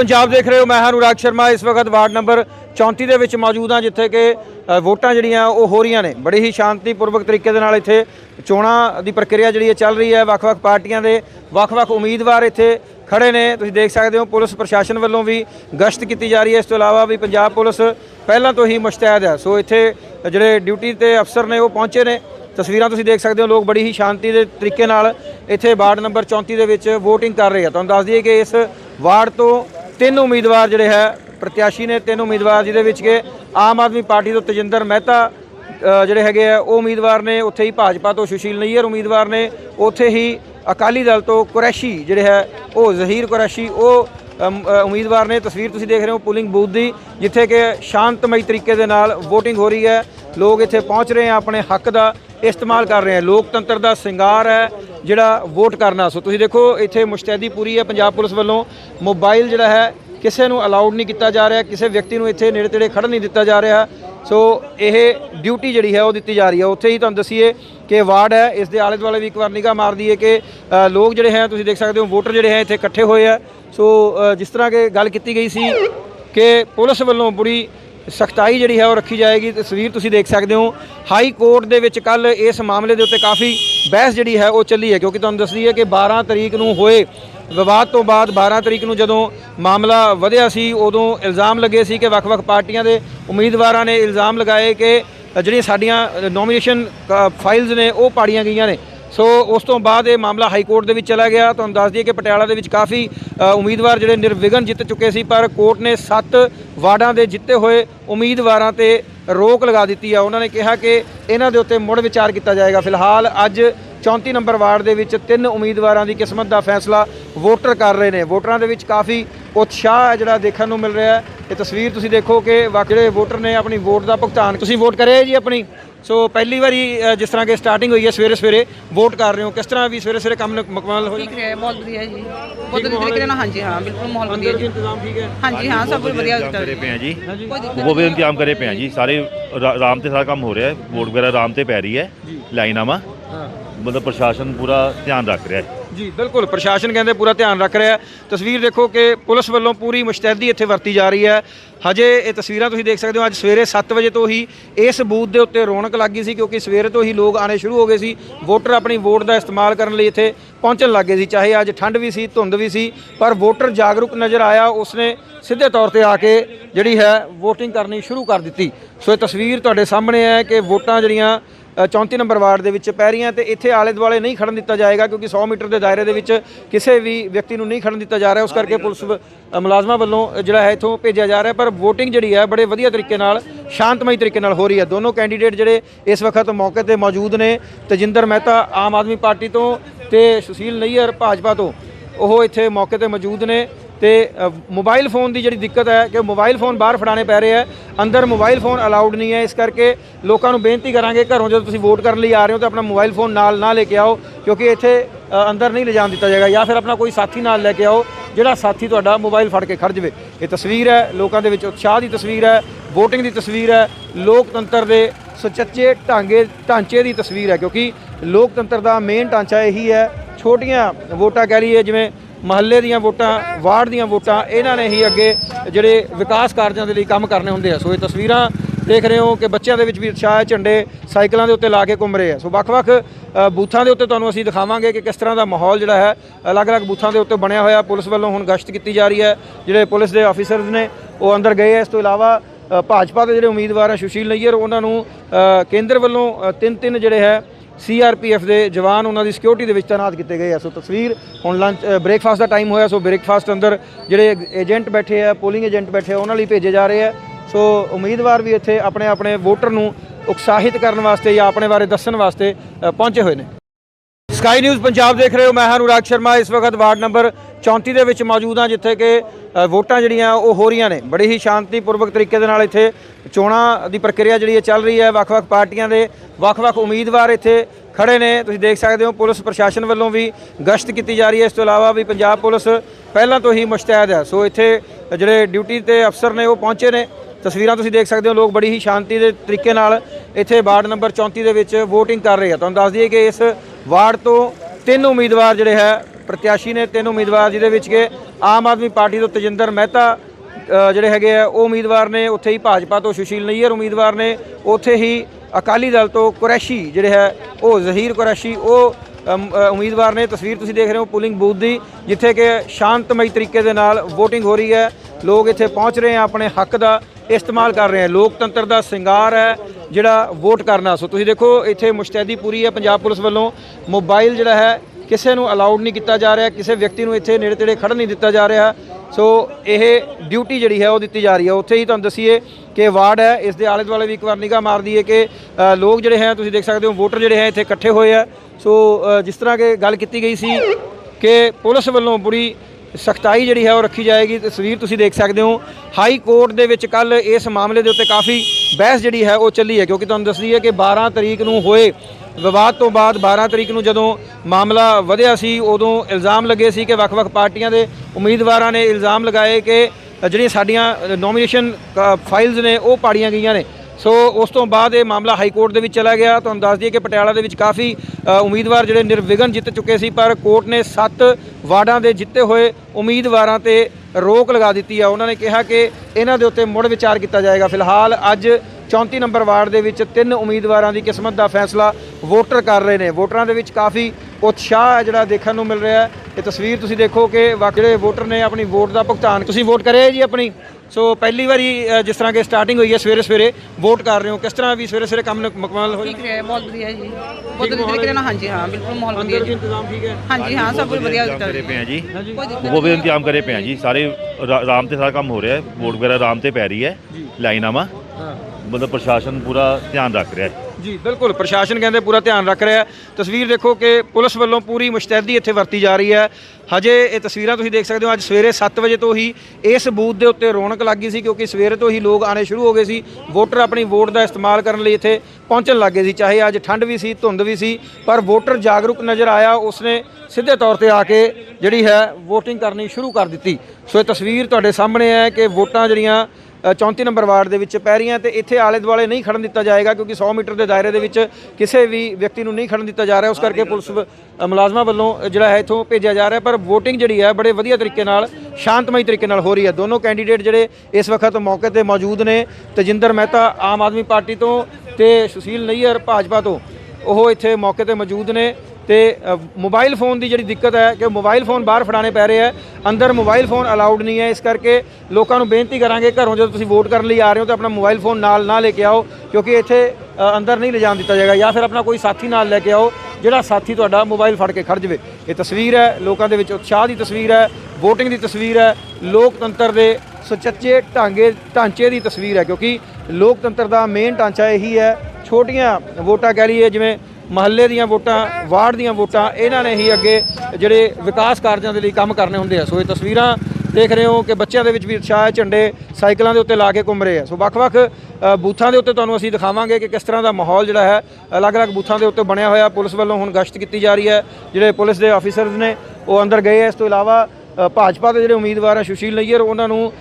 ਪੰਜਾਬ ਦੇਖ ਰਹੇ ਹੋ, ਮੈਂ ਹਾਂ ਅਨੁਰਾਗ ਸ਼ਰਮਾ। ਇਸ ਵਕਤ ਵਾਰਡ ਨੰਬਰ 34 ਦੇ ਵਿੱਚ ਮੌਜੂਦ ਹਾਂ, ਜਿੱਥੇ ਕਿ ਵੋਟਾਂ ਜਿਹੜੀਆਂ, ਉਹ ਹੋ ਰਹੀਆਂ ਨੇ। ਬੜੀ ਹੀ ਸ਼ਾਂਤੀਪੂਰਵਕ ਤਰੀਕੇ ਦੇ ਨਾਲ ਇੱਥੇ ਚੋਣਾਂ ਦੀ ਪ੍ਰਕਿਰਿਆ ਜਿਹੜੀ ਹੈ, ਚੱਲ ਰਹੀ ਹੈ। ਵੱਖ-ਵੱਖ ਪਾਰਟੀਆਂ ਦੇ ਵੱਖ-ਵੱਖ ਉਮੀਦਵਾਰ ਇੱਥੇ ਖੜੇ ਨੇ। ਤੁਸੀਂ ਦੇਖ ਸਕਦੇ ਹੋ, ਪੁਲਿਸ ਪ੍ਰਸ਼ਾਸਨ ਵੱਲੋਂ ਵੀ ਗਸ਼ਤ ਕੀਤੀ ਜਾ ਰਹੀ ਹੈ। ਇਸ ਤੋਂ ਇਲਾਵਾ ਵੀ ਪੰਜਾਬ ਪੁਲਿਸ ਪਹਿਲਾਂ ਤੋਂ ਹੀ ਮੁਸ਼ਤੈਦ ਹੈ। ਸੋ ਇੱਥੇ ਜਿਹੜੇ ਡਿਊਟੀ ਤੇ ਅਫਸਰ ਨੇ, ਉਹ ਪਹੁੰਚੇ ਨੇ। ਤਸਵੀਰਾਂ ਤੁਸੀਂ ਦੇਖ ਸਕਦੇ ਹੋ, ਲੋਕ ਬੜੀ ਹੀ ਸ਼ਾਂਤੀ ਦੇ ਤਰੀਕੇ ਨਾਲ ਇੱਥੇ ਵਾਰਡ ਨੰਬਰ 34 ਦੇ ਵਿੱਚ VOTING ਕਰ ਰਹੇ ਆ। ਤੁਹਾਨੂੰ ਦੱਸ ਦਈਏ ਕਿ ਇਸ ਵਾਰਡ ਤੋਂ ਤਿੰਨ ਉਮੀਦਵਾਰ ਜਿਹੜੇ ਹੈ, ਪ੍ਰਤਿਆਸ਼ੀ ਨੇ ਤਿੰਨ ਉਮੀਦਵਾਰ, ਜਿਹਦੇ ਵਿੱਚ ਕਿ ਆਮ ਆਦਮੀ ਪਾਰਟੀ ਤੋਂ ਤਜਿੰਦਰ ਮਹਿਤਾ ਜਿਹੜੇ ਹੈਗੇ ਆ, ਉਹ ਉਮੀਦਵਾਰ ਨੇ, ਉੱਥੇ ਹੀ ਭਾਜਪਾ ਤੋਂ ਸੁਸ਼ੀਲ ਨਈਅਰ ਉਮੀਦਵਾਰ ਨੇ, ਉੱਥੇ ਹੀ ਅਕਾਲੀ ਦਲ ਤੋਂ ਕੁਰੈਸ਼ੀ ਜਿਹੜੇ ਹੈ, ਉਹ ਜ਼ਹੀਰ ਕੁਰੈਸ਼ੀ, ਉਹ ਉਮੀਦਵਾਰ ਨੇ। ਤਸਵੀਰ ਤੁਸੀਂ ਦੇਖ ਰਹੇ ਹੋ ਪੋਲਿੰਗ ਬੂਥ ਦੀ, ਜਿੱਥੇ ਕਿ ਸ਼ਾਂਤਮਈ ਤਰੀਕੇ ਦੇ ਨਾਲ VOTING ਹੋ ਰਹੀ ਹੈ। ਲੋਕ ਇੱਥੇ ਪਹੁੰਚ ਰਹੇ ਆ, ਆਪਣੇ ਹੱਕ ਦਾ ਇਸਤੇਮਾਲ ਕਰ ਰਹੇ ਆ। ਲੋਕਤੰਤਰ ਦਾ ਸ਼ਿੰਗਾਰ ਹੈ। ਜਿਹੜਾ ਵੋਟ ਕਰਨਾ, ਸੋ ਤੁਸੀਂ ਦੇਖੋ, ਇੱਥੇ ਮੁਸ਼ਤੈਦੀ ਪੂਰੀ ਹੈ, ਪੰਜਾਬ ਪੁਲਿਸ ਵੱਲੋਂ। ਮੋਬਾਈਲ ਜਿਹੜਾ ਹੈ, ਕਿਸੇ ਨੂੰ ਅਲਾਉਡ ਨਹੀਂ ਕੀਤਾ ਜਾ ਰਿਹਾ, ਕਿਸੇ ਵਿਅਕਤੀ ਨੂੰ ਇੱਥੇ ਨੇੜੇ ਤੇੜੇ ਖੜਨ ਨਹੀਂ ਦਿੱਤਾ ਜਾ ਰਿਹਾ। ਸੋ ਇਹ ਡਿਊਟੀ ਜਿਹੜੀ ਹੈ, ਉਹ ਦਿੱਤੀ ਜਾ ਰਹੀ ਹੈ। ਉੱਥੇ ਹੀ ਤੁਹਾਨੂੰ ਦਸੀਏ ਕਿ ਵਾਰਡ ਹੈ, ਇਸ ਦੇ ਆਲੇ ਦੁਆਲੇ ਵੀ ਇੱਕ ਵਾਰ ਨਿਗਾਹ ਮਾਰ ਦਈਏ ਕਿ ਲੋਕ ਜਿਹੜੇ ਹੈ, ਤੁਸੀਂ ਦੇਖ ਸਕਦੇ ਹੋ ਵੋਟਰ ਜਿਹੜੇ ਹੈ, ਇੱਥੇ ਇਕੱਠੇ ਹੋਏ ਆ ਸੋ ਜਿਸ ਤਰ੍ਹਾਂ ਕਿ ਗੱਲ ਕੀਤੀ ਗਈ ਸੀ ਕਿ ਪੁਲਿਸ ਵੱਲੋਂ ਬੜੀ ਸਖਤਾਈ ਜਿਹੜੀ ਹੈ, ਉਹ ਰੱਖੀ ਜਾਏਗੀ। ਤਸਵੀਰ ਤੁਸੀਂ ਦੇਖ ਸਕਦੇ ਹੋ। ਹਾਈ ਕੋਰਟ ਦੇ ਵਿੱਚ ਕੱਲ ਇਸ ਮਾਮਲੇ ਦੇ ਉੱਤੇ ਕਾਫੀ ਬਹਿਸ ਜਿਹੜੀ ਹੈ ਉਹ ਚੱਲੀ ਹੈ, ਕਿਉਂਕਿ ਤੁਹਾਨੂੰ ਦੱਸਦੀ ਹੈ ਕਿ 12 ਤਰੀਕ ਨੂੰ ਹੋਏ ਵਿਵਾਦ ਤੋਂ ਬਾਅਦ 12 ਤਰੀਕ ਨੂੰ ਜਦੋਂ ਮਾਮਲਾ ਵਧਿਆ ਸੀ, ਉਦੋਂ ਇਲਜ਼ਾਮ ਲੱਗੇ ਸੀ ਕਿ ਵੱਖ-ਵੱਖ ਪਾਰਟੀਆਂ ਦੇ ਉਮੀਦਵਾਰਾਂ ਨੇ ਇਲਜ਼ਾਮ ਲਗਾਏ ਕਿ ਜਿਹੜੀਆਂ ਸਾਡੀਆਂ ਨੋਮੀਨੇਸ਼ਨ ਫਾਈਲਸ ਨੇ, ਉਹ ਪਾੜੀਆਂ ਗਈਆਂ ਨੇ। ਸੋ ਉਸ ਤੋਂ ਬਾਅਦ ਇਹ ਮਾਮਲਾ ਹਾਈ ਕੋਰਟ ਦੇ ਵਿੱਚ ਚਲਾ ਗਿਆ। ਤੁਹਾਨੂੰ ਦੱਸ ਦਈਏ ਕਿ ਪਟਿਆਲਾ ਦੇ ਵਿੱਚ ਕਾਫੀ ਉਮੀਦਵਾਰ ਜਿਹੜੇ ਨਿਰਵਿਘਨ ਜਿੱਤ ਚੁੱਕੇ ਸੀ, ਪਰ ਕੋਰਟ ਨੇ 7 ਵਾਰਡਾਂ ਦੇ ਜਿੱਤੇ ਹੋਏ ਉਮੀਦਵਾਰਾਂ ਤੇ ਰੋਕ ਲਗਾ ਦਿੱਤੀ ਆ। ਉਹਨਾਂ ਨੇ ਕਿਹਾ ਕਿ ਇਹਨਾਂ ਦੇ ਉੱਤੇ ਮੁੜ ਵਿਚਾਰ ਕੀਤਾ ਜਾਏਗਾ। ਫਿਲਹਾਲ ਅੱਜ 34 ਨੰਬਰ ਵਾਰਡ ਦੇ ਵਿੱਚ ਤਿੰਨ ਉਮੀਦਵਾਰਾਂ ਦੀ ਕਿਸਮਤ ਦਾ ਫੈਸਲਾ ਵੋਟਰ ਕਰ ਰਹੇ ਨੇ। ਵੋਟਰਾਂ ਦੇ ਵਿੱਚ ਕਾਫੀ ਉਤਸ਼ਾਹ ਹੈ ਜਿਹੜਾ ਦੇਖਣ ਨੂੰ ਮਿਲ ਰਿਹਾ ਹੈ। ਇਹ ਤਸਵੀਰ ਤੁਸੀਂ ਦੇਖੋ ਕਿ ਵਾ- ਜਿਹੜੇ ਵੋਟਰ ਨੇ ਆਪਣੀ ਵੋਟ ਦਾ ਭੁਗਤਾਨ ਤੁਸੀਂ ਵੋਟ ਕਰਿਆ ਜੀ ਆਪਣੀ? ਸੋ ਪਹਿਲੀ ਵਾਰੀ ਅ, ਜਿਸ ਤਰ੍ਹਾਂ ਕਿ ਸਟਾਰਟਿੰਗ ਹੋਈ ਹੈ ਸਵੇਰੇ ਸਵੇਰੇ ਵੋਟ ਕਰ ਰਹੇ ਹੋ। ਕਿਸ ਤਰ੍ਹਾਂ ਵੀ ਸਵੇਰੇ ਸਵੇਰੇ ਕੰਮ ਨ- ਮੁਕੰਮਲ ਹੋ ਠੀਕ ਰਿਹਾ ਬਹੁਤ ਵਧੀਆ ਜੀ। ਬਹੁਤ ਵਧੀਆ ਤਰੀਕੇ ਨਾਲ ਹਾਂਜੀ ਹਾਂ ਬਿਲਕੁਲ ਮਾਹੌਲ ਵਧੀਆ ਅੰਦਰ ਜੀ ਇੰਤਜ਼ਾਮ ਠੀਕ ਹੈ? ਹਾਂਜੀ ਹਾਂ ਸਭ ਕੁਝ ਵਧੀਆ ਦਿੱਤਾ ਕਰੇ ਜੀ ਪਏ ਆ ਜੀ। ਹਾਂਜੀ। ਕੋਈ ਦਿੱਕਤ ਉਹ ਵੀ ਇੰਤਜ਼ਾਮ ਕਰੇ ਪਏ ਆ ਜੀ। ਸਾਰੇ ਰਾ- ਆਰਾਮ ਤੇ ਸਾਰਾ ਕੰਮ ਹੋ ਰਿਹਾ ਹੈ। ਵੋਟ ਵਗੈਰਾ ਆਰਾਮ ਤੇ ਪੈ ਰਹੀ ਹੈ। ਲਾਈਨਾਮਾ ਹਾਂ। ਮਤਲਬ ਪ੍ਰਸ਼ਾਸਨ ਪੂਰਾ ਧਿਆਨ ਰੱਖ ਰਿਹਾ ਹੈ। ਜੀ, ਬਿਲਕੁਲ। ਪ੍ਰਸ਼ਾਸਨ ਕਹਿੰਦੇ ਪੂਰਾ ਧਿਆਨ ਰੱਖ ਰਿਹਾ ਤਸਵੀਰ ਦੇਖੋ ਕਿ ਪੁਲਿਸ ਵੱਲੋਂ ਪੂਰੀ ਮੁਸ਼ਤੈਦੀ ਇੱਥੇ ਵਰਤੀ ਜਾ ਰਹੀ ਹੈ। ਹਜੇ ਇਹ ਤਸਵੀਰਾਂ ਤੁਸੀਂ ਦੇਖ ਸਕਦੇ ਹੋ, ਅੱਜ ਸਵੇਰੇ 7 ਵਜੇ ਤੋਂ ਹੀ ਇਸ ਬੂਥ ਦੇ ਉੱਤੇ ਰੌਣਕ ਲੱਗ ਗਈ ਸੀ, ਕਿਉਂਕਿ ਸਵੇਰੇ ਤੋਂ ਹੀ ਲੋਕ ਆਣੇ ਸ਼ੁਰੂ ਹੋ ਗਏ ਸੀ। ਵੋਟਰ ਆਪਣੀ ਵੋਟ ਦਾ ਇਸਤੇਮਾਲ ਕਰਨ ਲਈ ਇੱਥੇ ਪਹੁੰਚਣ ਲੱਗੇ ਸੀ। ਚਾਹੇ ਅੱਜ ਠੰਡ ਵੀ ਸੀ, ਧੁੰਦ ਵੀ ਸੀ, ਪਰ ਵੋਟਰ ਜਾਗਰੂਕ ਨਜ਼ਰ ਆਇਆ। ਉਸਨੇ ਸਿੱਧੇ ਤੌਰ ਤੇ ਆ ਕੇ ਜਿਹੜੀ ਹੈ VOTING ਕਰਨੀ ਸ਼ੁਰੂ ਕਰ ਦਿੱਤੀ। ਸੋ ਇਹ ਤਸਵੀਰ ਤੁਹਾਡੇ ਸਾਹਮਣੇ ਹੈ ਕਿ ਵੋਟਾਂ ਜਿਹੜੀਆਂ 34 ਨੰਬਰ ਵਾਰਡ ਦੇ ਵਿੱਚ ਪੈ ਰਹੀਆਂ ਤੇ ਇੱਥੇ ਆਲੇ ਦੁਆਲੇ ਨਹੀਂ ਖੜਨ ਦਿੱਤਾ ਜਾਏਗਾ ਕਿਉਂਕਿ 100 ਮੀਟਰ ਦੇ ਦਾਇਰੇ ਦੇ ਵਿੱਚ ਕਿਸੇ ਵੀ ਵਿਅਕਤੀ ਨੂੰ ਨਹੀਂ ਖੜਨ ਦਿੱਤਾ ਜਾ ਰਿਹਾ। ਉਸ ਕਰਕੇ ਪੁਲਿਸ ਮੁਲਾਜ਼ਮਾਂ ਵੱਲੋਂ ਜਿਹੜਾ ਹੈ ਇਥੋਂ ਭੇਜਿਆ ਜਾ ਰਿਹਾ। ਪਰ VOTING ਜਿਹੜੀ ਹੈ ਬੜੇ ਵਧੀਆ ਤਰੀਕੇ ਨਾਲ ਸ਼ਾਂਤਮਈ ਤਰੀਕੇ ਨਾਲ ਹੋ ਰਹੀ ਹੈ। ਦੋਨੋਂ ਕੈਂਡੀਡੇਟ ਜਿਹੜੇ ਇਸ ਵਕਤ ਮੌਕੇ ਤੇ ਮੌਜੂਦ ਨੇ ਤਜਿੰਦਰ ਮਹਿਤਾ ਆਮ ਆਦਮੀ ਪਾਰਟੀ ਤੋਂ ਤੇ ਸੁਸ਼ੀਲ ਨਈਅਰ ਭਾਜਪਾ ਤੋਂ ਉਹ ਇੱਥੇ ਮੌਕੇ ਤੇ ਮੌਜੂਦ ਨੇ। ਤੇ ਮੋਬਾਈਲ ਫੋਨ ਦੀ ਜਿਹੜੀ ਦਿੱਕਤ ਹੈ ਕਿ ਮੋਬਾਈਲ ਫੋਨ ਬਾਹਰ ਫੜਾਣੇ ਪੈ ਰਹੇ ਹੈ, ਅੰਦਰ ਮੋਬਾਈਲ ਫੋਨ ਅਲਾਉਡ ਨਹੀਂ ਹੈ, ਇਸ ਕਰਕੇ ਲੋਕਾਂ ਨੂੰ ਬੇਨਤੀ ਕਰਾਂਗੇ ਘਰੋਂ ਜਦੋਂ ਤੁਸੀਂ ਵੋਟ ਕਰਨ ਲਈ ਆ ਰਹੇ ਹੋ ਤਾਂ ਆਪਣਾ ਮੋਬਾਈਲ ਫੋਨ ਨਾਲ ਨਾ ਲੈ ਕੇ ਆਓ, ਕਿਉਂਕਿ ਇੱਥੇ ਅੰਦਰ ਨਹੀਂ ਲਿਜਾਣ ਦਿੱਤਾ ਜਾਏਗਾ ਜਾਂ ਫਿਰ ਆਪਣਾ ਕੋਈ ਸਾਥੀ ਨਾਲ ਲੈ ਕੇ ਆਓ, ਜਿਹੜਾ ਸਾਥੀ ਤੁਹਾਡਾ ਮੋਬਾਈਲ ਫੜ ਕੇ ਖੜ ਜਾਵੇ। ਇਹ ਤਸਵੀਰ ਹੈ, ਲੋਕਾਂ ਦੇ ਵਿੱਚ ਉਤਸ਼ਾਹ ਦੀ ਤਸਵੀਰ ਹੈ, VOTING ਦੀ ਤਸਵੀਰ ਹੈ, ਲੋਕਤੰਤਰ ਦੇ ਸੁਚੱਜੇ ਢਾਂਗੇ, ਢਾਂਚੇ ਦੀ ਤਸਵੀਰ ਹੈ, ਕਿਉਂਕਿ ਲੋਕਤੰਤਰ ਦਾ ਮੇਨ ਢਾਂਚਾ ਇਹੀ ਹੈ, ਛੋਟੀਆਂ ਵੋਟਾਂ ਕਹਿ ਲਈਏ, ਜਿਵੇਂ ਮਹੱਲੇ ਦੀਆਂ ਵੋਟਾਂ, ਵਾਰਡ ਦੀਆਂ ਵੋਟਾਂ, ਇਹਨਾਂ ਨੇ ਹੀ ਅੱਗੇ ਜਿਹੜੇ ਵਿਕਾਸ ਕਾਰਜਾਂ ਦੇ ਲਈ ਕੰਮ ਕਰਨੇ ਹੁੰਦੇ ਆ। ਸੋ ਇਹ ਤਸਵੀਰਾਂ ਦੇਖ ਰਹੇ ਹੋ ਕਿ ਬੱਚਿਆਂ ਦੇ ਵਿੱਚ ਵੀ ਉਤਸ਼ਾਹ ਹੈ, ਝੰਡੇ ਸਾਈਕਲਾਂ ਦੇ ਉੱਤੇ ਲਾ ਕੇ ਘੁੰਮ ਰਹੇ ਆ। ਸੋ ਵੱਖ-ਵੱਖ ਬੂਥਾਂ ਦੇ ਉੱਤੇ ਤੁਹਾਨੂੰ ਅਸੀਂ ਦਿਖਾਵਾਂਗੇ ਕਿ ਕਿਸ ਤਰ੍ਹਾਂ ਦਾ ਮਾਹੌਲ ਜਿਹੜਾ ਹੈ, ਅਲੱਗ-ਅਲੱਗ ਬੂਥਾਂ ਦੇ ਉੱਤੇ ਬਣਿਆ ਹੋਇਆ। ਪੁਲਿਸ ਵੱਲੋਂ ਹੁਣ ਗਸ਼ਤ ਕੀਤੀ ਜਾ ਰਹੀ ਹੈ। ਜਿਹੜੇ ਪੁਲਿਸ ਦੇ ਆਫੀਸਰਸ ਨੇ, ਉਹ ਅੰਦਰ ਗਏ ਆ। ਇਸ ਤੋਂ ਇਲਾਵਾ ਭਾਜਪਾ ਦੇ ਜਿਹੜੇ ਉਮੀਦਵਾਰ ਹੈ ਸੁਸ਼ੀਲ ਨਈਅਰ, ਉਹਨਾਂ ਨੂੰ ਕੇਂਦਰ ਵੱਲੋਂ ਤਿੰਨ ਤਿੰਨ ਜਿਹੜੇ ਹੈ ਸੀਆਰਪੀਐਫ ਦੇ ਜਵਾਨ ਉਹਨਾਂ ਦੀ ਸਿਕਿਉਰਿਟੀ ਦੇ ਵਿੱਚ ਤਾਇਨਾਤ ਕੀਤੇ ਗਏ ਆ। ਸੋ ਤਸਵੀਰ ਹੁਣ ਲੰਚ ਬ੍ਰੇਕਫਾਸਟ ਦਾ ਟਾਈਮ ਹੋਇਆ। ਸੋ ਬ੍ਰੇਕਫਾਸਟ ਅੰਦਰ ਜਿਹੜੇ ਏਜੰਟ ਬੈਠੇ ਆ ਪੋਲਿੰਗ ਏਜੰਟ ਬੈਠੇ ਆ, ਉਹਨਾਂ ਲਈ ਭੇਜੇ ਜਾ ਰਹੇ ਆ। ਸੋ ਉਮੀਦਵਾਰ ਵੀ ਇੱਥੇ ਆਪਣੇ ਆਪਣੇ ਵੋਟਰ ਨੂੰ ਉਤਸ਼ਾਹਿਤ ਕਰਨ ਵਾਸਤੇ ਜਾਂ ਆਪਣੇ ਬਾਰੇ ਦੱਸਣ ਵਾਸਤੇ ਪਹੁੰਚੇ ਹੋਏ ਨੇ। ਸਕਾਈ ਨਿਊਜ਼ ਪੰਜਾਬ ਦੇਖ ਰਹੇ ਹੋ। ਮੈਂ ਹਾਂ ਅਨੁਰਾਗ ਸ਼ਰਮਾ। ਇਸ ਵਕਤ ਵਾਰਡ ਨੰਬਰ 34 ਦੇ ਵਿੱਚ ਮੌਜੂਦ ਹਾਂ, ਜਿੱਥੇ ਕਿ ਵੋਟਾਂ ਜਿਹੜੀਆਂ ਉਹ ਹੋ ਰਹੀਆਂ ਨੇ। ਬੜੀ ਹੀ ਸ਼ਾਂਤੀਪੂਰਵਕ ਤਰੀਕੇ ਦੇ ਨਾਲ ਇੱਥੇ ਚੋਣਾਂ ਦੀ ਪ੍ਰਕਿਰਿਆ ਜਿਹੜੀ ਹੈ ਚੱਲ ਰਹੀ ਹੈ। ਵੱਖ-ਵੱਖ ਪਾਰਟੀਆਂ ਦੇ ਵੱਖ-ਵੱਖ ਉਮੀਦਵਾਰ ਇੱਥੇ ਖੜੇ ਨੇ। ਤੁਸੀਂ ਦੇਖ ਸਕਦੇ ਹੋ, ਪੁਲਿਸ ਪ੍ਰਸ਼ਾਸਨ ਵੱਲੋਂ ਵੀ ਗਸ਼ਤ ਕੀਤੀ ਜਾ ਰਹੀ ਹੈ। ਇਸ ਤੋਂ ਇਲਾਵਾ ਵੀ ਪੰਜਾਬ ਪੁਲਿਸ ਪਹਿਲਾਂ ਤੋਂ ਹੀ ਮੁਸ਼ਤੈਦ ਹੈ। ਸੋ ਇੱਥੇ ਜਿਹੜੇ ਡਿਊਟੀ ਤੇ ਅਫਸਰ ਨੇ, ਉਹ ਪਹੁੰਚੇ ਨੇ। ਤਸਵੀਰਾਂ ਤੁਸੀਂ ਦੇਖ ਸਕਦੇ ਹੋ, ਲੋਕ ਬੜੀ ਹੀ ਸ਼ਾਂਤੀ ਦੇ ਤਰੀਕੇ ਨਾਲ ਇੱਥੇ ਵਾਰਡ ਨੰਬਰ 34 ਦੇ ਵਿੱਚ VOTING ਕਰ ਰਹੇ ਆ। ਤੁਹਾਨੂੰ ਦੱਸ ਦਈਏ ਕਿ ਇਸ ਵਾਰਡ ਤੋਂ ਤਿੰਨ ਉਮੀਦਵਾਰ ਜਿਹੜੇ ਹੈ, ਪ੍ਰਤਿਆਸ਼ੀ ਨੇ ਤਿੰਨ ਉਮੀਦਵਾਰ, ਜਿਹਦੇ ਵਿੱਚ ਕਿ ਆਮ ਆਦਮੀ ਪਾਰਟੀ ਤੋਂ ਤਜਿੰਦਰ ਮਹਿਤਾ ਜਿਹੜੇ ਹੈਗੇ ਆ, ਉਹ ਉਮੀਦਵਾਰ ਨੇ। ਉੱਥੇ ਹੀ ਭਾਜਪਾ ਤੋਂ ਸੁਸ਼ੀਲ ਨਈਅਰ ਉਮੀਦਵਾਰ ਨੇ। ਉੱਥੇ ਹੀ ਅਕਾਲੀ ਦਲ ਤੋਂ ਕੁਰੈਸ਼ੀ ਜਿਹੜੇ ਹੈ, ਉਹ ਜ਼ਹੀਰ ਕੁਰੈਸ਼ੀ, ਉਹ ਉਮੀਦਵਾਰ ਨੇ। ਤਸਵੀਰ ਤੁਸੀਂ ਦੇਖ ਰਹੇ ਹੋ ਪੁਲਿੰਗ ਬੂਥ ਦੀ, ਜਿੱਥੇ ਕਿ ਸ਼ਾਂਤਮਈ ਤਰੀਕੇ ਦੇ ਨਾਲ VOTING ਹੋ ਰਹੀ ਹੈ। ਲੋਕ ਇੱਥੇ ਪਹੁੰਚ ਰਹੇ ਆ, ਆਪਣੇ ਹੱਕ ਦਾ ਇਸਤੇਮਾਲ ਕਰ ਰਹੇ ਆ। ਲੋਕਤੰਤਰ ਦਾ ਸ਼ਿੰਗਾਰ ਹੈ ਜਿਹੜਾ ਵੋਟ ਕਰਨਾ ਸੋ ਤੁਸੀਂ ਦੇਖੋ, ਇੱਥੇ ਮੁਸ਼ਤੈਦੀ ਪੂਰੀ ਹੈ ਪੰਜਾਬ ਪੁਲਿਸ ਵੱਲੋਂ। ਮੋਬਾਈਲ ਜਿਹੜਾ ਹੈ, ਕਿਸੇ ਨੂੰ ਅਲਾਉਡ ਨਹੀਂ ਕੀਤਾ ਜਾ ਰਿਹਾ, ਕਿਸੇ ਵਿਅਕਤੀ ਨੂੰ ਇੱਥੇ ਨੇੜੇ ਤੇੜੇ ਖੜਨ ਨਹੀਂ ਦਿੱਤਾ ਜਾ ਰਿਹਾ। ਸੋ ਇਹ ਡਿਊਟੀ ਜਿਹੜੀ ਹੈ, ਉਹ ਦਿੱਤੀ ਜਾ ਰਹੀ ਹੈ। ਉੱਥੇ ਹੀ ਤੁਹਾਨੂੰ ਦਸੀਏ ਕਿ ਵਾਰਡ ਹੈ, ਇਸ ਦੇ ਆਲੇ ਦੁਆਲੇ ਵੀ ਇੱਕ ਵਾਰ ਨਿਗਾਹ ਮਾਰ ਦਈਏ ਕਿ ਲੋਕ ਜਿਹੜੇ ਹੈ, ਤੁਸੀਂ ਦੇਖ ਸਕਦੇ ਹੋ, ਵੋਟਰ ਜਿਹੜੇ ਹੈ, ਇੱਥੇ ਇਕੱਠੇ ਹੋਏ ਆ। ਸੋ ਜਿਸ ਤਰ੍ਹਾਂ ਕਿ ਗੱਲ ਕੀਤੀ ਗਈ ਸੀ ਕਿ ਪੁਲਿਸ ਵੱਲੋਂ ਬੜੀ ਸਖਤਾਈ ਜਿਹੜੀ ਹੈ ਉਹ ਰੱਖੀ ਜਾਏਗੀ। ਤਸਵੀਰ ਤੁਸੀਂ ਦੇਖ ਸਕਦੇ ਹੋ, ਹਾਈ ਕੋਰਟ ਦੇ ਵਿੱਚ ਕੱਲ ਇਸ ਮਾਮਲੇ ਦੇ ਉੱਤੇ ਕਾਫੀ ਬਹਿਸ ਜਿਹੜੀ ਹੈ ਉਹ ਚੱਲੀ ਹੈ, ਕਿਉਂਕਿ ਤੁਹਾਨੂੰ ਦੱਸ ਦਈਏ ਕਿ 12 ਤਰੀਕ ਨੂੰ ਹੋਏ ਵਿਵਾਦ ਤੋਂ ਬਾਅਦ 12 ਤਰੀਕ ਨੂੰ ਜਦੋਂ ਮਾਮਲਾ ਵਧਿਆ ਸੀ, ਉਦੋਂ ਇਲਜ਼ਾਮ ਲੱਗੇ ਸੀ ਕਿ ਵੱਖ-ਵੱਖ ਪਾਰਟੀਆਂ ਦੇ ਉਮੀਦਵਾਰਾਂ ਨੇ ਇਲਜ਼ਾਮ ਲਗਾਏ ਕਿ ਜਿਹੜੀਆਂ ਸਾਡੀਆਂ ਨੋਮੀਨੇਸ਼ਨ ਫਾਈਲਸ ਨੇ, ਉਹ ਪਾੜੀਆਂ ਗਈਆਂ ਨੇ। ਸੋ ਉਸ ਤੋਂ ਬਾਅਦ ਇਹ ਮਾਮਲਾ ਹਾਈ ਕੋਰਟ ਦੇ ਵਿੱਚ ਚਲਾ ਗਿਆ। ਤੁਹਾਨੂੰ ਦੱਸ ਦਈਏ ਕਿ ਪਟਿਆਲਾ ਦੇ ਵਿੱਚ ਕਾਫੀ ਉਮੀਦਵਾਰ ਜਿਹੜੇ ਨਿਰਵਿਘਨ ਜਿੱਤ ਚੁੱਕੇ ਸੀ, ਪਰ ਕੋਰਟ ਨੇ 7 ਵਾਰਡਾਂ ਦੇ ਜਿੱਤੇ ਹੋਏ ਉਮੀਦਵਾਰਾਂ ਤੇ ਰੋਕ ਲਗਾ ਦਿੱਤੀ ਆ। ਉਹਨਾਂ ਨੇ ਕਿਹਾ ਕਿ ਇਹਨਾਂ ਦੇ ਉੱਤੇ ਮੁੜ ਵਿਚਾਰ ਕੀਤਾ ਜਾਏਗਾ। ਫਿਲਹਾਲ ਅੱਜ 34 ਨੰਬਰ ਵਾਰਡ ਦੇ ਵਿੱਚ ਤਿੰਨ ਉਮੀਦਵਾਰਾਂ ਦੀ ਕਿਸਮਤ ਦਾ ਫੈਸਲਾ ਵੋਟਰ ਕਰ ਰਹੇ ਨੇ। ਵੋਟਰਾਂ ਦੇ ਵਿੱਚ ਕਾਫੀ ਉਤਸ਼ਾਹ ਹੈ ਜਿਹੜਾ ਦੇਖਣ ਨੂੰ ਮਿਲ ਰਿਹਾ ਹੈ। ਇਹ ਤਸਵੀਰ ਤੁਸੀਂ ਦੇਖੋ ਕਿ ਵਾ- ਜਿਹੜੇ ਵੋਟਰ ਨੇ ਆਪਣੀ ਵੋਟ ਦਾ ਭੁਗਤਾਨ ਤੁਸੀਂ ਵੋਟ ਕਰੇ ਜੀ ਆਪਣੀ? ਸੋ ਪਹਿਲੀ ਵਾਰੀ ਅ, ਜਿਸ ਤਰ੍ਹਾਂ ਕਿ ਸਟਾਰਟਿੰਗ ਹੋਈ ਹੈ ਸਵੇਰੇ ਸਵੇਰੇ ਵੋਟ ਕਰ ਰਹੇ ਹੋ। ਕਿਸ ਤਰ੍ਹਾਂ ਵੀ ਸਵੇਰੇ ਸਵੇਰੇ ਕੰਮ ਨ- ਮੁਕੰਮਲ ਹੋ ਠੀਕ ਰਿਹਾ ਬਹੁਤ ਵਧੀਆ ਜੀ। ਬਹੁਤ ਵਧੀਆ ਤਰੀਕੇ ਨਾਲ ਹਾਂਜੀ ਹਾਂ ਬਿਲਕੁਲ ਮਾਹੌਲ ਵਧੀਆ ਅੰਦਰ ਜੀ। ਇੰਤਜ਼ਾਮ ਠੀਕ ਹੈ? ਹਾਂਜੀ ਹਾਂ ਸਭ ਕੁਝ ਵਧੀਆ ਚੱਲ ਕਰੇ ਪਏ ਆ ਜੀ। ਕੋਈ ਦਿੱਕਤ ਉਹ ਵੀ ਇੰਤਜ਼ਾਮ ਕਰੇ ਪਏ ਆ ਜੀ। ਸਾਰੇ ਰਾ- ਆਰਾਮ ਤੇ ਸਾਰਾ ਕੰਮ ਹੋ ਰਿਹਾ ਹੈ। ਵੋਟ ਵਗੈਰਾ ਆਰਾਮ ਤੇ ਪੈ ਰਹੀ ਹੈ। ਲਾਈਨਾਮਾ ਹਾਂ। ਮਤਲਬ ਪ੍ਰਸ਼ਾਸਨ ਪੂਰਾ ਧਿਆਨ ਰੱਖ ਰਿਹਾ ਹੈ। ਜੀ ਬਿਲਕੁਲ। ਪ੍ਰਸ਼ਾਸਨ ਕਹਿੰਦੇ ਪੂਰਾ ਧਿਆਨ ਰੱਖ ਰਿਹਾ ਹੈ। ਤਸਵੀਰ ਦੇਖੋ ਕਿ ਪੁਲਿਸ ਵੱਲੋਂ ਪੂਰੀ ਮੁਸ਼ਤੈਦੀ ਇੱਥੇ ਵਰਤੀ ਜਾ ਰਹੀ ਹੈ। ਹਜੇ ਇਹ ਤਸਵੀਰਾਂ ਤੁਸੀਂ ਦੇਖ ਸਕਦੇ ਹੋ, ਅੱਜ ਸਵੇਰੇ 7 ਵਜੇ ਤੋਂ ਹੀ ਇਸ ਬੂਥ ਦੇ ਉੱਤੇ ਰੌਣਕ ਲੱਗ ਗਈ ਸੀ, ਕਿਉਂਕਿ ਸਵੇਰੇ ਤੋਂ ਹੀ ਲੋਕ ਆਣੇ ਸ਼ੁਰੂ ਹੋ ਗਏ ਸੀ। ਵੋਟਰ ਆਪਣੀ ਵੋਟ ਦਾ ਇਸਤੇਮਾਲ ਕਰਨ ਲਈ ਇੱਥੇ ਪਹੁੰਚਣ ਲੱਗੇ ਸੀ। ਚਾਹੇ ਅੱਜ ਠੰਡ ਵੀ ਸੀ, ਧੁੰਦ ਵੀ ਸੀ, ਪਰ ਵੋਟਰ ਜਾਗਰੂਕ ਨਜ਼ਰ ਆਇਆ। ਉਸਨੇ ਸਿੱਧੇ ਤੌਰ ਤੇ ਆ ਕੇ ਜਿਹੜੀ ਹੈ VOTING ਕਰਨੀ ਸ਼ੁਰੂ ਕਰ ਦਿੱਤੀ। ਸੋ ਇਹ ਤਸਵੀਰ ਤੁਹਾਡੇ ਸਾਹਮਣੇ ਹੈ ਕਿ ਵੋਟਾਂ ਜਿਹੜੀਆਂ 34 ਨੰਬਰ ਵਾਰਡ ਦੇ ਵਿੱਚ ਪੈ ਰਹੀਆਂ ਤੇ ਇੱਥੇ ਆਲੇ ਦੁਆਲੇ ਨਹੀਂ ਖੜਨ ਦਿੱਤਾ ਜਾਏਗਾ ਕਿਉਂਕਿ 100 ਮੀਟਰ ਦੇ ਦਾਇਰੇ ਦੇ ਵਿੱਚ ਕਿਸੇ ਵੀ ਵਿਅਕਤੀ ਨੂੰ ਨਹੀਂ ਖੜਨ ਦਿੱਤਾ ਜਾ ਰਿਹਾ। ਉਸ ਕਰਕੇ ਪੁਲਿਸ ਮੁਲਾਜ਼ਮਾਂ ਵੱਲੋਂ ਜਿਹੜਾ ਹੈ ਇਥੋਂ ਭੇਜਿਆ ਜਾ ਰਿਹਾ। ਪਰ VOTING ਜਿਹੜੀ ਹੈ ਬੜੇ ਵਧੀਆ ਤਰੀਕੇ ਨਾਲ ਸ਼ਾਂਤਮਈ ਤਰੀਕੇ ਨਾਲ ਹੋ ਰਹੀ ਹੈ। ਦੋਨੋਂ ਕੈਂਡੀਡੇਟ ਜਿਹੜੇ ਇਸ ਵਕਤ ਮੌਕੇ ਤੇ ਮੌਜੂਦ ਨੇ ਤਜਿੰਦਰ ਮਹਿਤਾ ਆਮ ਆਦਮੀ ਪਾਰਟੀ ਤੋਂ ਤੇ ਸੁਸ਼ੀਲ ਨਈਅਰ ਭਾਜਪਾ ਤੋਂ ਉਹ ਇੱਥੇ ਮੌਕੇ ਤੇ ਮੌਜੂਦ ਨੇ। ਤੇ ਮੋਬਾਈਲ ਫੋਨ ਦੀ ਜਿਹੜੀ ਦਿੱਕਤ ਹੈ ਕਿ ਮੋਬਾਈਲ ਫੋਨ ਬਾਹਰ ਫੜਾਣੇ ਪੈ ਰਹੇ ਆ ਅੰਦਰ ਮੋਬਾਈਲ ਫੋਨ ਅਲਾਉਡ ਨਹੀਂ ਹੈ, ਇਸ ਕਰਕੇ ਲੋਕਾਂ ਨੂੰ ਬੇਨਤੀ ਕਰਾਂਗੇ ਘਰੋਂ ਜਦੋਂ ਤੁਸੀਂ ਵੋਟ ਕਰਨ ਲਈ ਆ ਰਹੇ ਹੋ ਤਾਂ ਆਪਣਾ ਮੋਬਾਈਲ ਫੋਨ ਨਾਲ ਨਾ ਲੈ ਕੇ ਆਓ, ਕਿਉਂਕਿ ਇੱਥੇ ਅੰਦਰ ਨਹੀਂ ਲਿਜਾਣ ਦਿੱਤਾ ਜਾਏਗਾ, ਜਾਂ ਫਿਰ ਆਪਣਾ ਕੋਈ ਸਾਥੀ ਨਾਲ ਲੈ ਕੇ ਆਓ, ਜਿਹੜਾ ਸਾਥੀ ਤੁਹਾਡਾ ਮੋਬਾਈਲ ਫੜ ਕੇ ਖੜ ਜਾਵੇ। ਇਹ ਤਸਵੀਰ ਹੈ, ਲੋਕਾਂ ਦੇ ਵਿੱਚ ਉਤਸ਼ਾਹ ਦੀ ਤਸਵੀਰ ਹੈ, VOTING ਦੀ ਤਸਵੀਰ ਹੈ, ਲੋਕਤੰਤਰ ਦੇ ਸੁਚੱਜੇ ਢਾਂਗੇ, ਢਾਂਚੇ ਦੀ ਤਸਵੀਰ ਹੈ, ਕਿਉਂਕਿ ਲੋਕਤੰਤਰ ਦਾ ਮੇਨ ਢਾਂਚਾ ਇਹੀ ਹੈ, ਛੋਟੀਆਂ ਵੋਟਾਂ ਕਹਿ ਲਈਏ, ਜਿਵੇਂ ਮਹੱਲੇ ਦੀਆਂ ਵੋਟਾਂ, ਵਾਰਡ ਦੀਆਂ ਵੋਟਾਂ, ਇਹਨਾਂ ਨੇ ਹੀ ਅੱਗੇ ਜਿਹੜੇ ਵਿਕਾਸ ਕਾਰਜਾਂ ਦੇ ਲਈ ਕੰਮ ਕਰਨੇ ਹੁੰਦੇ ਆ। ਸੋ ਇਹ ਤਸਵੀਰਾਂ ਦੇਖ ਰਹੇ ਹੋ ਕਿ ਬੱਚਿਆਂ ਦੇ ਵਿੱਚ ਵੀ ਉਤਸ਼ਾਹ ਹੈ, ਝੰਡੇ ਸਾਈਕਲਾਂ ਦੇ ਉੱਤੇ ਲਾ ਕੇ ਘੁੰਮ ਰਹੇ ਆ। ਸੋ ਵੱਖ-ਵੱਖ ਬੂਥਾਂ ਦੇ ਉੱਤੇ ਤੁਹਾਨੂੰ ਅਸੀਂ ਦਿਖਾਵਾਂਗੇ ਕਿ ਕਿਸ ਤਰ੍ਹਾਂ ਦਾ ਮਾਹੌਲ ਜਿਹੜਾ ਹੈ, ਅਲੱਗ-ਅਲੱਗ ਬੂਥਾਂ ਦੇ ਉੱਤੇ ਬਣਿਆ ਹੋਇਆ। ਪੁਲਿਸ ਵੱਲੋਂ ਹੁਣ ਗਸ਼ਤ ਕੀਤੀ ਜਾ ਰਹੀ ਹੈ। ਜਿਹੜੇ ਪੁਲਿਸ ਦੇ ਆਫੀਸਰਸ ਨੇ, ਉਹ ਅੰਦਰ ਗਏ ਆ। ਇਸ ਤੋਂ ਇਲਾਵਾ ਭਾਜਪਾ ਦੇ ਜਿਹੜੇ ਉਮੀਦਵਾਰ ਆ, ਸੁਸ਼ੀਲ ਨਈਅਰ, ਉਹਨਾਂ ਨੂੰ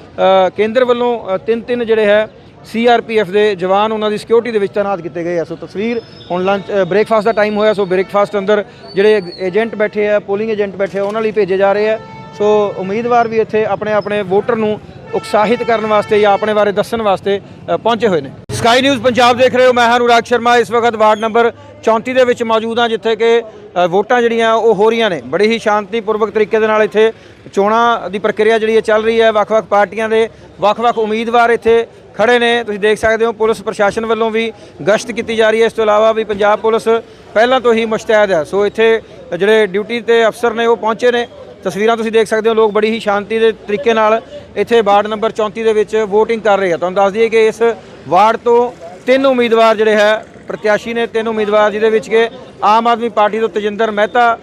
ਕੇਂਦਰ ਵੱਲੋਂ ਤਿੰਨ ਤਿੰਨ ਜਿਹੜੇ ਹੈ ਸੀਆਰਪੀਐਫ ਦੇ ਜਵਾਨ ਉਹਨਾਂ ਦੀ ਸਿਕਿਉਰਿਟੀ ਦੇ ਵਿੱਚ ਤਾਇਨਾਤ ਕੀਤੇ ਗਏ ਆ। ਸੋ ਤਸਵੀਰ ਹੁਣ ਲੰਚ ਬ੍ਰੇਕਫਾਸਟ ਦਾ ਟਾਈਮ ਹੋਇਆ, ਸੋ ਬ੍ਰੇਕਫਾਸਟ ਅੰਦਰ ਜਿਹੜੇ ਏਜੰਟ ਬੈਠੇ ਆ ਪੋਲਿੰਗ ਏਜੰਟ ਬੈਠੇ ਆ, ਉਹਨਾਂ ਲਈ ਭੇਜੇ ਜਾ ਰਹੇ ਆ। ਸੋ ਉਮੀਦਵਾਰ ਵੀ ਇੱਥੇ ਆਪਣੇ ਆਪਣੇ ਵੋਟਰ ਨੂੰ ਉਤਸ਼ਾਹਿਤ ਕਰਨ ਵਾਸਤੇ ਜਾਂ ਆਪਣੇ ਬਾਰੇ ਦੱਸਣ ਵਾਸਤੇ ਪਹੁੰਚੇ ਹੋਏ ਨੇ। ਸਕਾਈ ਨਿਊਜ਼ ਪੰਜਾਬ ਦੇਖ ਰਹੇ ਹੋ, ਮੈਂ ਹਾਂ ਅਨੁਰਾਗ ਸ਼ਰਮਾ। ਇਸ ਵਕਤ ਵਾਰਡ ਨੰਬਰ 34 ਦੇ ਵਿੱਚ ਮੌਜੂਦ ਹਾਂ, ਜਿੱਥੇ ਕਿ ਵੋਟਾਂ ਜਿਹੜੀਆਂ ਉਹ ਹੋ ਰਹੀਆਂ ਨੇ। ਬੜੀ ਹੀ ਸ਼ਾਂਤੀਪੂਰਵਕ ਤਰੀਕੇ ਦੇ ਨਾਲ ਇੱਥੇ ਚੋਣਾਂ ਦੀ ਪ੍ਰਕਿਰਿਆ ਜਿਹੜੀ ਹੈ ਚੱਲ ਰਹੀ ਹੈ, ਵੱਖ-ਵੱਖ ਪਾਰਟੀਆਂ ਦੇ ਵੱਖ-ਵੱਖ ਉਮੀਦਵਾਰ ਇੱਥੇ ਖੜੇ ਨੇ। ਤੁਸੀਂ ਦੇਖ ਸਕਦੇ ਹੋ ਪੁਲਿਸ ਪ੍ਰਸ਼ਾਸਨ ਵੱਲੋਂ ਵੀ ਗਸ਼ਤ ਕੀਤੀ ਜਾ ਰਹੀ ਹੈ। ਇਸ ਤੋਂ ਇਲਾਵਾ ਵੀ ਪੰਜਾਬ ਪੁਲਿਸ ਪਹਿਲਾਂ ਤੋਂ ਹੀ ਮੁਸ਼ਤੈਦ ਹੈ। ਸੋ ਇੱਥੇ ਜਿਹੜੇ ਡਿਊਟੀ ਤੇ ਅਫਸਰ ਨੇ, ਉਹ ਪਹੁੰਚੇ ਨੇ। ਤਸਵੀਰਾਂ ਤੁਸੀਂ ਦੇਖ ਸਕਦੇ ਹੋ। ਲੋਕ ਬੜੀ ਹੀ ਸ਼ਾਂਤੀ ਦੇ ਤਰੀਕੇ ਨਾਲ ਇੱਥੇ ਵਾਰਡ ਨੰਬਰ 34 ਦੇ ਵਿੱਚ VOTING ਕਰ ਰਹੇ ਆ। ਤੁਹਾਨੂੰ ਦੱਸ ਦਈਏ ਕਿ ਇਸ ਵਾਰਡ ਤੋਂ ਤਿੰਨ ਉਮੀਦਵਾਰ ਜਿਹੜੇ ਹੈ, ਪ੍ਰਤਿਆਸ਼ੀ ਨੇ। ਤਿੰਨ ਉਮੀਦਵਾਰ ਜਿਹਦੇ ਵਿੱਚ ਕਿ ਆਮ ਆਦਮੀ ਪਾਰਟੀ ਤੋਂ ਤਜਿੰਦਰ ਮਹਿਤਾ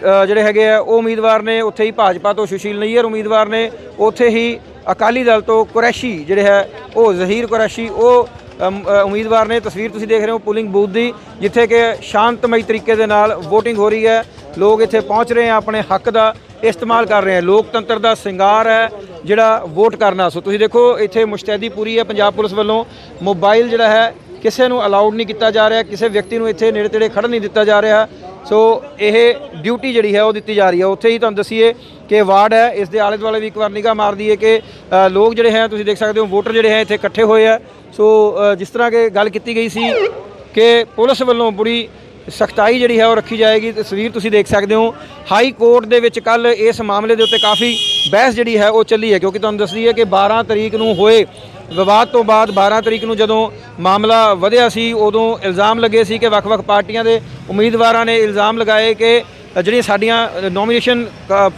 ਜਿਹੜੇ ਹੈਗੇ ਆ, ਉਹ ਉਮੀਦਵਾਰ ਨੇ ਉੱਥੇ ਹੀ ਭਾਜਪਾ ਤੋਂ ਸੁਸ਼ੀਲ ਨਈਅਰ ਉਮੀਦਵਾਰ ਨੇ, ਉੱਥੇ ਹੀ ਅਕਾਲੀ ਦਲ ਤੋਂ ਕੁਰੈਸ਼ੀ ਜਿਹੜੇ ਹੈ, ਉਹ ਜ਼ਹੀਰ ਕੁਰੈਸ਼ੀ, ਉਹ ਉਮੀਦਵਾਰ ਨੇ। ਤਸਵੀਰ ਤੁਸੀਂ ਦੇਖ ਰਹੇ ਹੋ ਪੁਲਿੰਗ ਬੂਥ ਦੀ, ਜਿੱਥੇ ਕਿ ਸ਼ਾਂਤਮਈ ਤਰੀਕੇ ਦੇ ਨਾਲ VOTING ਹੋ ਰਹੀ ਹੈ। ਲੋਕ ਇੱਥੇ ਪਹੁੰਚ ਰਹੇ ਆ, ਆਪਣੇ ਹੱਕ ਦਾ ਇਸਤੇਮਾਲ ਕਰ ਰਹੇ ਆ। ਲੋਕਤੰਤਰ ਦਾ ਸ਼ਿੰਗਾਰ ਹੈ ਜਿਹੜਾ ਵੋਟ ਕਰਨਾ ਸੋ ਤੁਸੀਂ ਦੇਖੋ, ਇੱਥੇ ਮੁਸ਼ਤੈਦੀ ਪੂਰੀ ਹੈ ਪੰਜਾਬ ਪੁਲਿਸ ਵੱਲੋਂ। ਮੋਬਾਈਲ ਜਿਹੜਾ ਹੈ, ਕਿਸੇ ਨੂੰ ਅਲਾਉਡ ਨਹੀਂ ਕੀਤਾ ਜਾ ਰਿਹਾ, ਕਿਸੇ ਵਿਅਕਤੀ ਨੂੰ ਇੱਥੇ ਨੇੜੇ ਤੇੜੇ ਖੜਨ ਨਹੀਂ ਦਿੱਤਾ ਜਾ ਰਿਹਾ। ਸੋ ਇਹ ਡਿਊਟੀ ਜਿਹੜੀ ਹੈ ਉਹ ਦਿੱਤੀ ਜਾ ਰਹੀ ਹੈ। ਉੱਥੇ ਹੀ ਤੁਹਾਨੂੰ ਦੱਸੀਏ ਕਿ ਵਾਰਡ ਹੈ, ਇਸ ਦੇ ਆਲੇ ਦੁਆਲੇ ਵੀ ਇੱਕ ਵਾਰ ਨਿਗਾਹ ਮਾਰ ਦਈਏ ਕਿ ਲੋਕ ਜਿਹੜੇ ਹੈ, ਤੁਸੀਂ ਦੇਖ ਸਕਦੇ ਹੋ, ਵੋਟਰ ਜਿਹੜੇ ਹੈ, ਇੱਥੇ ਇਕੱਠੇ ਹੋਏ ਆ ਸੋ ਜਿਸ ਤਰ੍ਹਾਂ ਕਿ ਗੱਲ ਕੀਤੀ ਗਈ ਸੀ ਕਿ ਪੁਲਿਸ ਵੱਲੋਂ ਬੜੀ ਸਖਤਾਈ ਜਿਹੜੀ ਹੈ ਉਹ ਰੱਖੀ ਜਾਏਗੀ ਤਸਵੀਰ ਤੁਸੀਂ ਦੇਖ ਸਕਦੇ ਹੋ। ਹਾਈ ਕੋਰਟ ਦੇ ਵਿੱਚ ਕੱਲ ਇਸ ਮਾਮਲੇ ਦੇ ਉੱਤੇ ਕਾਫੀ ਬਹਿਸ ਜਿਹੜੀ ਹੈ ਉਹ ਚੱਲੀ ਹੈ, ਕਿਉਂਕਿ ਤੁਹਾਨੂੰ ਦੱਸਦੀ ਹੈ ਕਿ 12 ਤਰੀਕ ਨੂੰ ਹੋਏ ਵਿਵਾਦ ਤੋਂ ਬਾਅਦ 12 ਤਰੀਕ ਨੂੰ ਜਦੋਂ ਮਾਮਲਾ ਵਧਿਆ ਸੀ, ਉਦੋਂ ਇਲਜ਼ਾਮ ਲੱਗੇ ਸੀ ਕਿ ਵੱਖ-ਵੱਖ ਪਾਰਟੀਆਂ ਦੇ ਉਮੀਦਵਾਰਾਂ ਨੇ ਇਲਜ਼ਾਮ ਲਗਾਏ ਕਿ ਜਿਹੜੀਆਂ ਸਾਡੀਆਂ ਨੋਮੀਨੇਸ਼ਨ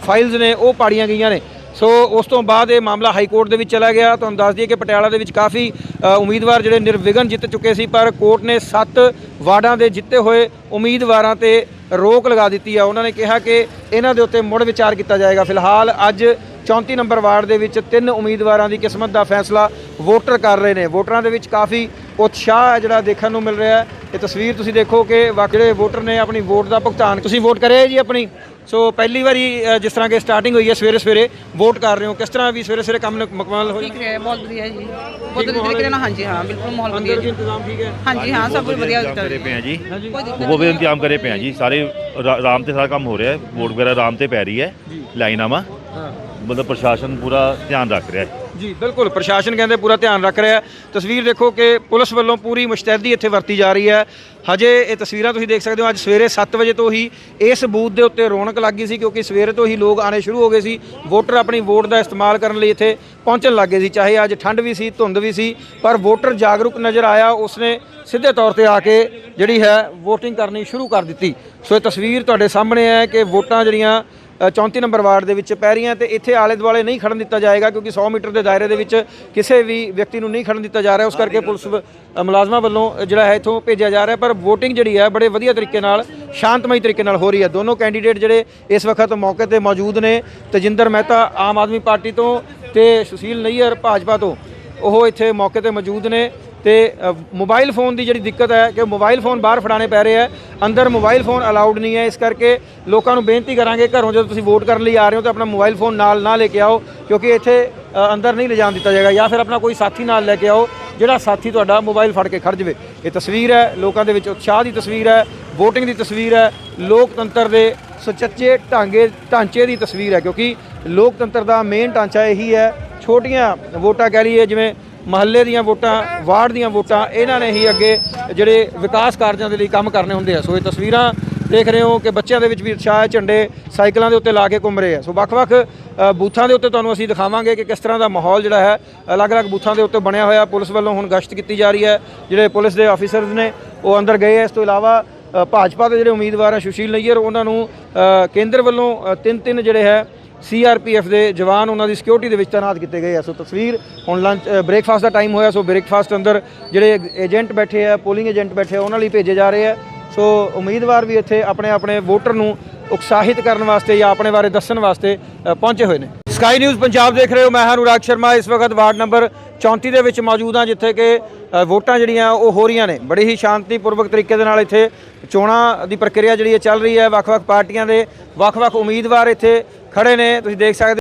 ਫਾਈਲਸ ਨੇ, ਉਹ ਪਾੜੀਆਂ ਗਈਆਂ ਨੇ। ਸੋ ਉਸ ਤੋਂ ਬਾਅਦ ਇਹ ਮਾਮਲਾ ਹਾਈ ਕੋਰਟ ਦੇ ਵਿੱਚ ਚਲਾ ਗਿਆ। ਤੁਹਾਨੂੰ ਦੱਸ ਦਈਏ ਕਿ ਪਟਿਆਲਾ ਦੇ ਵਿੱਚ ਕਾਫੀ ਉਮੀਦਵਾਰ ਜਿਹੜੇ ਨਿਰਵਿਘਨ ਜਿੱਤ ਚੁੱਕੇ ਸੀ, ਪਰ ਕੋਰਟ ਨੇ 7 ਵਾਰਡਾਂ ਦੇ ਜਿੱਤੇ ਹੋਏ ਉਮੀਦਵਾਰਾਂ ਤੇ ਰੋਕ ਲਗਾ ਦਿੱਤੀ ਆ। ਉਹਨਾਂ ਨੇ ਕਿਹਾ ਕਿ ਇਹਨਾਂ ਦੇ ਉੱਤੇ ਮੁੜ ਵਿਚਾਰ ਕੀਤਾ ਜਾਏਗਾ। ਫਿਲਹਾਲ ਅੱਜ 34 ਨੰਬਰ ਵਾਰਡ ਦੇ ਵਿੱਚ ਤਿੰਨ ਉਮੀਦਵਾਰਾਂ ਦੀ ਕਿਸਮਤ ਦਾ ਫੈਸਲਾ ਵੋਟਰ ਕਰ ਰਹੇ ਨੇ। ਵੋਟਰਾਂ ਦੇ ਵਿੱਚ ਕਾਫੀ ਉਤਸ਼ਾਹ ਹੈ ਜਿਹੜਾ ਦੇਖਣ ਨੂੰ ਮਿਲ ਰਿਹਾ ਹੈ। ਇਹ ਤਸਵੀਰ ਤੁਸੀਂ ਦੇਖੋ ਕਿ ਜਿਹੜੇ ਵੋਟਰ ਨੇ ਆਪਣੀ ਵੋਟ ਦਾ ਭੁਗਤਾਨ ਤੁਸੀਂ ਵੋਟ ਕਰਿਆ ਜੀ ਆਪਣੀ? ਸੋ ਪਹਿਲੀ ਵਾਰੀ ਜਿਸ ਤਰ੍ਹਾਂ ਕਿ ਸਟਾਰਟਿੰਗ ਹੋਈ ਹੈ ਸਵੇਰੇ ਸਵੇਰੇ ਵੋਟ ਕਰ ਰਹੇ ਹੋ। ਕਿਸ ਤਰ੍ਹਾਂ ਵੀ ਸਵੇਰੇ ਸਵੇਰੇ ਕੰਮ ਮੁਕੰਮਲ ਹੋ ਠੀਕ ਰਿਹਾ ਬਹੁਤ ਵਧੀਆ ਜੀ। ਬਹੁਤ ਵਧੀਆ ਤਰੀਕੇ ਨਾਲ ਹਾਂਜੀ ਹਾਂ ਬਿਲਕੁਲ ਮਾਹੌਲ ਵਧੀਆ ਅੰਦਰ ਜੀ। ਇੰਤਜ਼ਾਮ ਠੀਕ ਹੈ? ਹਾਂਜੀ ਹਾਂ ਸਭ ਕੁਝ ਵਧੀਆ ਕਰੇ ਪਏ ਰਿਹਾ ਆ ਜੀ। ਉਹ ਵੀ ਇੰਤਜ਼ਾਮ ਕਰੇ ਪਏ ਆ ਜੀ। ਸਾਰੇ ਆਰਾਮ ਤੇ ਸਾਰਾ ਕੰਮ ਹੋ ਰਿਹਾ ਹੈ। ਵੋਟ ਵਗੈਰਾ ਆਰਾਮ ਤੇ ਪੈ ਰਹੀ ਹੈ। ਲਾਈਨਾਮਾ ਹਾਂ। ਮਤਲਬ ਪ੍ਰਸ਼ਾਸਨ ਪੂਰਾ ਧਿਆਨ ਰੱਖ ਰਿਹਾ ਹੈ। ਜੀ, ਬਿਲਕੁਲ। ਪ੍ਰਸ਼ਾਸਨ ਕਹਿੰਦੇ ਪੂਰਾ ਧਿਆਨ ਰੱਖ ਰਿਹਾ ਹੈ। ਤਸਵੀਰ ਦੇਖੋ ਕਿ ਪੁਲਿਸ ਵੱਲੋਂ ਪੂਰੀ ਮੁਸ਼ਤੈਦੀ ਇੱਥੇ ਵਰਤੀ ਜਾ ਰਹੀ ਹੈ। ਹਜੇ ਇਹ ਤਸਵੀਰਾਂ ਤੁਸੀਂ ਦੇਖ ਸਕਦੇ ਹੋ, ਅੱਜ ਸਵੇਰੇ 7 ਵਜੇ ਤੋਂ ਹੀ ਇਸ ਬੂਥ ਦੇ ਉੱਤੇ ਰੌਣਕ ਲੱਗ ਗਈ ਸੀ, ਕਿਉਂਕਿ ਸਵੇਰੇ ਤੋਂ ਹੀ ਲੋਕ ਆਣੇ ਸ਼ੁਰੂ ਹੋ ਗਏ ਸੀ। ਵੋਟਰ ਆਪਣੀ ਵੋਟ ਦਾ ਇਸਤੇਮਾਲ ਕਰਨ ਲਈ ਇੱਥੇ ਪਹੁੰਚਣ ਲੱਗੇ ਸੀ। ਚਾਹੇ ਅੱਜ ਠੰਡ ਵੀ ਸੀ, ਧੁੰਦ ਵੀ ਸੀ, ਪਰ ਵੋਟਰ ਜਾਗਰੂਕ ਨਜ਼ਰ ਆਇਆ। ਉਸਨੇ ਸਿੱਧੇ ਤੌਰ ਤੇ ਆ ਕੇ ਜਿਹੜੀ ਹੈ VOTING ਕਰਨੀ ਸ਼ੁਰੂ ਕਰ ਦਿੱਤੀ। ਸੋ ਇਹ ਤਸਵੀਰ ਤੁਹਾਡੇ ਸਾਹਮਣੇ ਹੈ ਕਿ ਵੋਟਾਂ ਜਿਹੜੀਆਂ 34 ਨੰਬਰ ਵਾਰਡ ਦੇ ਵਿੱਚ ਪੈ ਰਹੀਆਂ ਤੇ ਇੱਥੇ ਆਲੇ ਦੁਆਲੇ ਨਹੀਂ ਖੜਨ ਦਿੱਤਾ ਜਾਏਗਾ ਕਿਉਂਕਿ 100 ਮੀਟਰ ਦੇ ਦਾਇਰੇ ਦੇ ਵਿੱਚ ਕਿਸੇ ਵੀ ਵਿਅਕਤੀ ਨੂੰ ਨਹੀਂ ਖੜਨ ਦਿੱਤਾ ਜਾ ਰਿਹਾ। ਉਸ ਕਰਕੇ ਪੁਲਿਸ ਮੁਲਾਜ਼ਮਾਂ ਵੱਲੋਂ ਜਿਹੜਾ ਹੈ ਇੱਥੋਂ ਭੇਜਿਆ ਜਾ ਰਿਹਾ। ਪਰ VOTING ਜਿਹੜੀ ਹੈ ਬੜੇ ਵਧੀਆ ਤਰੀਕੇ ਨਾਲ ਸ਼ਾਂਤਮਈ ਤਰੀਕੇ ਨਾਲ ਹੋ ਰਹੀ ਹੈ। ਦੋਨੋਂ ਕੈਂਡੀਡੇਟ ਜਿਹੜੇ ਇਸ ਵਕਤ ਮੌਕੇ ਤੇ ਮੌਜੂਦ ਨੇ ਤਜਿੰਦਰ ਮਹਿਤਾ ਆਮ ਆਦਮੀ ਪਾਰਟੀ ਤੋਂ ਤੇ ਸੁਸ਼ੀਲ ਨਈਅਰ ਭਾਜਪਾ ਤੋਂ ਉਹ ਇੱਥੇ ਮੌਕੇ ਤੇ ਮੌਜੂਦ ਨੇ। ਤੇ ਮੋਬਾਈਲ ਫੋਨ ਦੀ ਜਿਹੜੀ ਦਿੱਕਤ ਹੈ ਕਿ ਮੋਬਾਈਲ ਫੋਨ ਬਾਹਰ ਫੜਾਣੇ ਪੈ ਰਹੇ ਹੈ, ਅੰਦਰ ਮੋਬਾਈਲ ਫੋਨ ਅਲਾਉਡ ਨਹੀਂ ਹੈ, ਇਸ ਕਰਕੇ ਲੋਕਾਂ ਨੂੰ ਬੇਨਤੀ ਕਰਾਂਗੇ ਘਰੋਂ ਜਦੋਂ ਤੁਸੀਂ ਵੋਟ ਕਰਨ ਲਈ ਆ ਰਹੇ ਹੋ ਤਾਂ ਆਪਣਾ ਮੋਬਾਈਲ ਫੋਨ ਨਾਲ ਨਾ ਲੈ ਕੇ ਆਓ, ਕਿਉਂਕਿ ਇੱਥੇ ਅੰਦਰ ਨਹੀਂ ਲਿਜਾਣ ਦਿੱਤਾ ਜਾਏਗਾ ਜਾਂ ਫਿਰ ਆਪਣਾ ਕੋਈ ਸਾਥੀ ਨਾਲ ਲੈ ਕੇ ਆਓ, ਜਿਹੜਾ ਸਾਥੀ ਤੁਹਾਡਾ ਮੋਬਾਈਲ ਫੜ ਕੇ ਖੜ ਜਾਵੇ। ਇਹ ਤਸਵੀਰ ਹੈ, ਲੋਕਾਂ ਦੇ ਵਿੱਚ ਉਤਸ਼ਾਹ ਦੀ ਤਸਵੀਰ ਹੈ, VOTING ਦੀ ਤਸਵੀਰ ਹੈ, ਲੋਕਤੰਤਰ ਦੇ ਸੁਚੱਜੇ ਢਾਂਗੇ, ਢਾਂਚੇ ਦੀ ਤਸਵੀਰ ਹੈ, ਕਿਉਂਕਿ ਲੋਕਤੰਤਰ ਦਾ ਮੇਨ ਢਾਂਚਾ ਇਹੀ ਹੈ, ਛੋਟੀਆਂ ਵੋਟਾਂ ਕਹਿ ਲਈਏ, ਜਿਵੇਂ ਮਹੱਲੇ ਦੀਆਂ ਵੋਟਾਂ, ਵਾਰਡ ਦੀਆਂ ਵੋਟਾਂ, ਇਹਨਾਂ ਨੇ ਹੀ ਅੱਗੇ ਜਿਹੜੇ ਵਿਕਾਸ ਕਾਰਜਾਂ ਦੇ ਲਈ ਕੰਮ ਕਰਨੇ ਹੁੰਦੇ ਆ। ਸੋ ਇਹ ਤਸਵੀਰਾਂ ਦੇਖ ਰਹੇ ਹੋ ਕਿ ਬੱਚਿਆਂ ਦੇ ਵਿੱਚ ਵੀ ਉਤਸ਼ਾਹ ਹੈ, ਝੰਡੇ ਸਾਈਕਲਾਂ ਦੇ ਉੱਤੇ ਲਾ ਕੇ ਘੁੰਮ ਰਹੇ ਆ। ਸੋ ਵੱਖ-ਵੱਖ ਬੂਥਾਂ ਦੇ ਉੱਤੇ ਤੁਹਾਨੂੰ ਅਸੀਂ ਦਿਖਾਵਾਂਗੇ ਕਿ ਕਿਸ ਤਰ੍ਹਾਂ ਦਾ ਮਾਹੌਲ ਜਿਹੜਾ ਹੈ, ਅਲੱਗ-ਅਲੱਗ ਬੂਥਾਂ ਦੇ ਉੱਤੇ ਬਣਿਆ ਹੋਇਆ। ਪੁਲਿਸ ਵੱਲੋਂ ਹੁਣ ਗਸ਼ਤ ਕੀਤੀ ਜਾ ਰਹੀ ਹੈ। ਜਿਹੜੇ ਪੁਲਿਸ ਦੇ ਆਫੀਸਰਸ ਨੇ, ਉਹ ਅੰਦਰ ਗਏ ਆ। ਇਸ ਤੋਂ ਇਲਾਵਾ ਭਾਜਪਾ ਦੇ ਜਿਹੜੇ ਉਮੀਦਵਾਰ ਆ ਸੁਸ਼ੀਲ ਨਈਅਰ, ਉਹਨਾਂ ਨੂੰ ਕੇਂਦਰ ਵੱਲੋਂ ਤਿੰਨ ਤਿੰਨ ਜਿਹੜੇ ਹੈ ਸੀਆਰਪੀਐਫ ਦੇ ਜਵਾਨ ਉਹਨਾਂ ਦੀ ਸਿਕਿਉਰਿਟੀ ਦੇ ਵਿੱਚ ਤਾਇਨਾਤ ਕੀਤੇ ਗਏ ਆ। ਸੋ ਤਸਵੀਰ ਹੁਣ ਲੰਚ ਬ੍ਰੇਕਫਾਸਟ ਦਾ ਟਾਈਮ ਹੋਇਆ, ਸੋ ਬ੍ਰੇਕਫਾਸਟ ਅੰਦਰ ਜਿਹੜੇ ਏਜੰਟ ਬੈਠੇ ਆ ਪੋਲਿੰਗ ਏਜੰਟ ਬੈਠੇ ਆ, ਉਹਨਾਂ ਲਈ ਭੇਜੇ ਜਾ ਰਹੇ ਆ। ਸੋ ਉਮੀਦਵਾਰ ਵੀ ਇੱਥੇ ਆਪਣੇ ਆਪਣੇ ਵੋਟਰ ਨੂੰ ਉਤਸ਼ਾਹਿਤ ਕਰਨ ਵਾਸਤੇ ਜਾਂ ਆਪਣੇ ਬਾਰੇ ਦੱਸਣ ਵਾਸਤੇ ਪਹੁੰਚੇ ਹੋਏ ਨੇ। ਸਕਾਈ ਨਿਊਜ਼ ਪੰਜਾਬ ਦੇਖ ਰਹੇ ਹੋ, ਮੈਂ ਹਾਂ ਅਨੁਰਾਗ ਸ਼ਰਮਾ। ਇਸ ਵਕਤ ਵਾਰਡ ਨੰਬਰ 34 ਦੇ ਵਿੱਚ ਮੌਜੂਦ ਹਾਂ, ਜਿੱਥੇ ਕਿ ਵੋਟਾਂ ਜਿਹੜੀਆਂ ਉਹ ਹੋ ਰਹੀਆਂ ਨੇ। ਬੜੀ ਹੀ ਸ਼ਾਂਤੀਪੂਰਵਕ ਤਰੀਕੇ ਦੇ ਨਾਲ ਇੱਥੇ ਚੋਣਾਂ ਦੀ ਪ੍ਰਕਿਰਿਆ ਜਿਹੜੀ ਹੈ ਚੱਲ ਰਹੀ ਹੈ, ਵੱਖ-ਵੱਖ ਪਾਰਟੀਆਂ ਦੇ ਵੱਖ-ਵੱਖ ਉਮੀਦਵਾਰ ਇੱਥੇ ਖੜੇ ਨੇ ਤੁਸੀਂ ਦੇਖ ਸਕਦੇ